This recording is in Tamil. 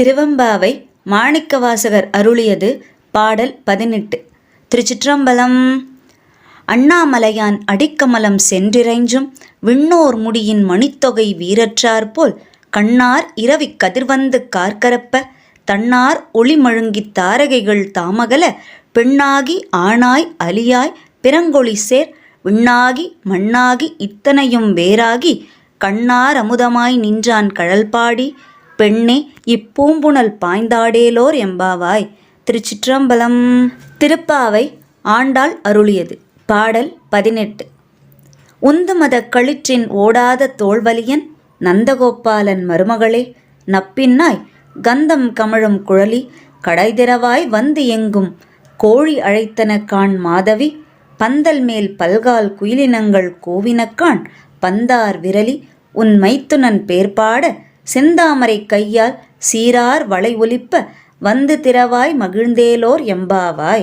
திருவம்பாவை மாணிக்கவாசகர் அருளியது பாடல் பதினெட்டு. திருச்சிற்றம்பலம். அண்ணாமலையான் அடிக்கமலம் சென்றிறைஞ்சும் விண்ணோர் முடியின் மணித்தொகை வீரற்றாற்போல் கண்ணார் இரவிக் கதிர்வந்து கார்கரப்ப தன்னார் ஒளிமழுங்கித் தாரகைகள் தாமகல பெண்ணாகி ஆணாய் அலியாய் பிறங்கொழி சேர் விண்ணாகி மண்ணாகி இத்தனையும் வேறாகி கண்ணார் அமுதமாய் நின்றான் கழல்பாடி பெண்ணே இப்பூம்புணல் பாய்ந்தாடேலோர் எம்பாவாய். திருச்சிற்றம்பலம். திருப்பாவை ஆண்டாள் அருளியது. பாடல் பதினெட்டு. உந்துமத களிற்றின் ஓடாத தோல்வலியன் நந்தகோபாலன் மருமகளே நப்பின்னாய் கந்தம் கமழும் குழலி கடைதிரவாய் வந்து எங்கும் கோழி அழைத்தன கான் மாதவி பந்தல் மேல் பல்கால் குயிலினங்கள் கோவினக்கான் பந்தார் விரலி உன் மைத்துனன் பேர்பாட செந்தாமரை கையால் சீரார் வளை ஒலிப்ப வந்து திறவாய் மகிழ்ந்தேலோர் எம்பாவாய்.